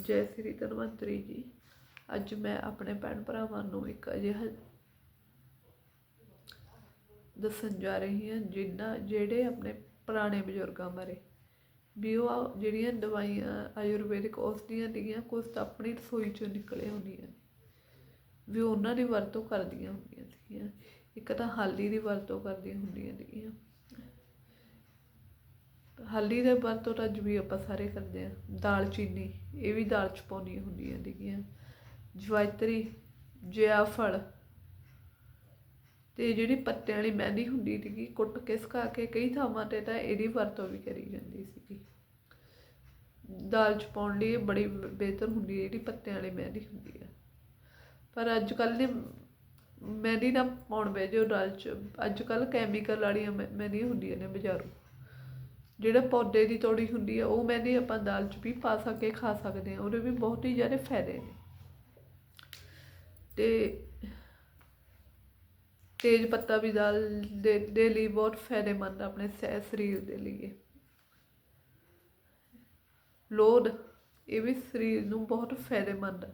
ਜੈ ਸ੍ਰੀ ਧਨਵੰਤਰੀ ਜੀ। ਅੱਜ ਮੈਂ ਆਪਣੇ ਭੈਣ ਭਰਾਵਾਂ ਨੂੰ ਇੱਕ ਅਜਿਹਾ ਦੱਸਣ ਜਾ ਰਹੀ ਹਾਂ ਜਿਨ੍ਹਾਂ ਜਿਹੜੇ ਆਪਣੇ ਪੁਰਾਣੇ ਬਜ਼ੁਰਗਾਂ ਬਾਰੇ। ਵੀ ਉਹ ਆ- ਜਿਹੜੀਆਂ ਦਵਾਈਆਂ ਆਯੁਰਵੈਦਿਕ ਔਸ਼ਧੀਆਂ ਦੀਆਂ ਕੁਝ ਤਾਂ ਆਪਣੀ ਰਸੋਈ ਚੋਂ ਨਿਕਲੇ ਹੁੰਦੀਆਂ ਨੇ। ਵੀ ਉਹਨਾਂ ਦੀ ਵਰਤੋਂ ਕਰਦੀਆਂ ਹੁੰਦੀਆਂ ਸੀਗੀਆਂ। ਇੱਕ ਤਾਂ ਹਾਲੀ ਦੀ ਵਰਤੋਂ ਕਰਦੀਆਂ ਹੁੰਦੀਆਂ ਸੀਗੀਆਂ। ਹਲਦੀ ਦੇ ਵਰਤੋਂ ਤਾਂ ਅੱਜ ਵੀ ਆਪਾਂ ਸਾਰੇ ਕਰਦੇ ਆ ਦਾਲਚੀਨੀ ਇਹ ਵੀ ਦਾਲ ਚ ਪਾਉਣੀਆਂ ਹੁੰਦੀਆਂ ਸੀਗੀਆਂ ਜਵਾਇਤਰੀ ਜਿਆਫਲ ਤੇ ਜਿਹੜੀ ਪੱਤਿਆਂ ਵਾਲੀ ਮਹਿੰਦੀ ਹੁੰਦੀ ਸੀਗੀ, ਕੁੱਟ ਕੇ ਸੁਕਾ ਕੇ ਕਈ ਥਾਵਾਂ ਤੇ ਤਾਂ ਇਹਦੀ ਵਰਤੋਂ ਵੀ ਕਰੀ ਜਾਂਦੀ ਸੀਗੀ। ਦਾਲ ਚ ਪਾਉਣ ਲਈ ਇਹ ਬੜੀ ਬਿਹਤਰ ਹੁੰਦੀ ਹੈ, ਜਿਹੜੀ ਪੱਤਿਆਂ ਵਾਲੀ ਮਹਿੰਦੀ ਹੁੰਦੀ ਹੈ। ਪਰ ਅੱਜ ਕੱਲ੍ਹ ਨੇ ਮਹਿੰਦੀ ਨਾ ਪਾਉਣ ਵੇ ਜੋ ਦਾਲ ਚ, ਅੱਜ ਕੱਲ੍ਹ ਕੈਮੀਕਲ ਵਾਲੀਆਂ ਮਹਿੰਦੀਆਂ ਹੁੰਦੀਆਂ ਨੇ ਬਾਜ਼ਾਰੋਂ। ਜਿਹੜਾ ਪੌਦੇ ਦੀ ਤੋੜੀ ਹੁੰਦੀ ਹੈ ਉਹ ਮਹਿੰਦੀ ਆਪਾਂ ਦਾਲ 'ਚ ਵੀ ਪਾ ਸਕੇ ਖਾ ਸਕਦੇ ਹਾਂ, ਉਹਦੇ ਵੀ ਬਹੁਤ ਹੀ ਜ਼ਿਆਦਾ ਫਾਇਦੇ ਨੇ। ਤੇ ਤੇਜ ਪੱਤਾ ਵੀ ਦਾਲ ਦੇ ਦੇ ਲਈ ਬਹੁਤ ਫਾਇਦੇਮੰਦ ਆਪਣੇ ਸਹਿ ਸਰੀਰ ਦੇ ਲਈ ਲੋਡ ਇਹ ਵੀ ਸਰੀਰ ਨੂੰ ਬਹੁਤ ਫਾਇਦੇਮੰਦ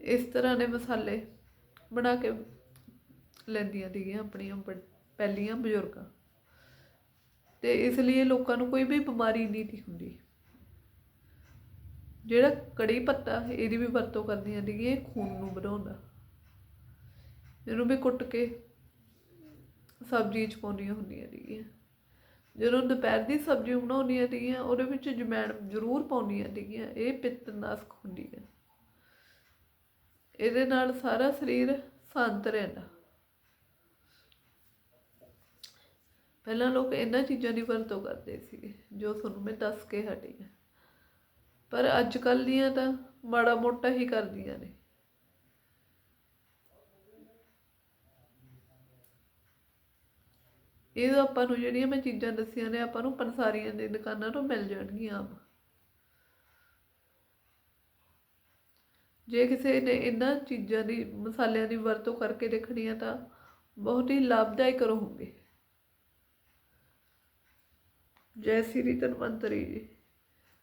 ਇਸ ਤਰ੍ਹਾਂ ਦੇ ਮਸਾਲੇ ਬਣਾ ਕੇ ਲੈਂਦੀਆਂ ਸੀਗੀਆਂ ਆਪਣੀਆਂ ਬ- ਪਹਿਲੀਆਂ ਬਜ਼ੁਰਗਾਂ। ਤੇ ਇਸ ਲਈ ਲੋਕਾਂ ਨੂੰ ਕੋਈ ਵੀ ਬਿਮਾਰੀ ਨਹੀਂ ਹੁੰਦੀ। ਜਿਹੜਾ ਕੜੀ ਪੱਤਾ ਇਹਦੀ ਵੀ ਵਰਤੋਂ ਕਰਦੀਆਂ ਸੀਗੀਆਂ ਇਹ ਖੂਨ ਨੂੰ ਵਧਾਉਂਦਾ ਇਹਨੂੰ ਵੀ ਕੁੱਟ ਕੇ ਸਬਜ਼ੀ ਚ ਪਾਉਂਦੀਆਂ ਹੁੰਦੀਆਂ ਸੀਗੀਆਂ ਜਦੋਂ ਦੁਪਹਿਰ ਦੀ ਸਬਜ਼ੀ ਬਣਾਉਂਦੀਆਂ ਸੀਗੀਆਂ ਉਹਦੇ ਵਿੱਚ ਜਮੈਣ ਜ਼ਰੂਰ ਪਾਉਂਦੀਆਂ ਸੀਗੀਆਂ ਇਹ ਪਿੱਤਨਾਸ਼ਕ ਹੁੰਦੀ ਹੈ ਇਹਦੇ ਨਾਲ ਸਾਰਾ ਸਰੀਰ ਸ਼ਾਂਤ ਰਹਿੰਦਾ। ਪਹਿਲਾਂ ਲੋਕ ਇਹਨਾਂ ਚੀਜ਼ਾਂ ਦੀ ਵਰਤੋਂ ਕਰਦੇ ਸੀਗੇ, ਜੋ ਤੁਹਾਨੂੰ ਮੈਂ ਦੱਸ ਕੇ ਹਟੀ ਹਾਂ। ਪਰ ਅੱਜ ਕੱਲ੍ਹ ਦੀਆਂ ਤਾਂ ਮਾੜਾ ਮੋਟਾ ਹੀ ਕਰਦੀਆਂ ਨੇ। ਇਹ ਆਪਾਂ ਨੂੰ ਜਿਹੜੀਆਂ ਮੈਂ ਚੀਜ਼ਾਂ ਦੱਸੀਆਂ ਨੇ, ਆਪਾਂ ਨੂੰ ਪੰਸਾਰੀਆਂ ਦੀ ਦੁਕਾਨਾਂ ਤੋਂ ਮਿਲ ਜਾਣਗੀਆਂ ਆਮ। ਜੇ ਕਿਸੇ ਨੇ ਇਹਨਾਂ ਚੀਜ਼ਾਂ ਦੀ, ਮਸਾਲਿਆਂ ਦੀ ਵਰਤੋਂ ਕਰਕੇ ਦੇਖਣੀ ਹੈ ਤਾਂ ਬਹੁਤ ਹੀ ਲਾਭਦਾਇਕ ਰਹੂਗੇ। ਜੈ ਸ੍ਰੀ ਧਨਵੰਤਰੀ ਜੀ।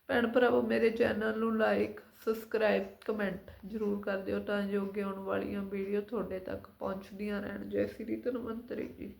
ਭੈਣ ਭਰਾਵੋ, ਮੇਰੇ ਚੈਨਲ ਨੂੰ ਲਾਈਕ ਸਬਸਕ੍ਰਾਈਬ ਕਮੈਂਟ ਜ਼ਰੂਰ ਕਰ ਦਿਓ ਤਾਂ ਜੋ ਕਿ ਆਉਣ ਵਾਲੀਆਂ ਵੀਡੀਓ ਤੁਹਾਡੇ ਤੱਕ ਪਹੁੰਚਦੀਆਂ ਰਹਿਣ। ਜੈ ਸ੍ਰੀ ਧਨਵੰਤਰੀ ਜੀ।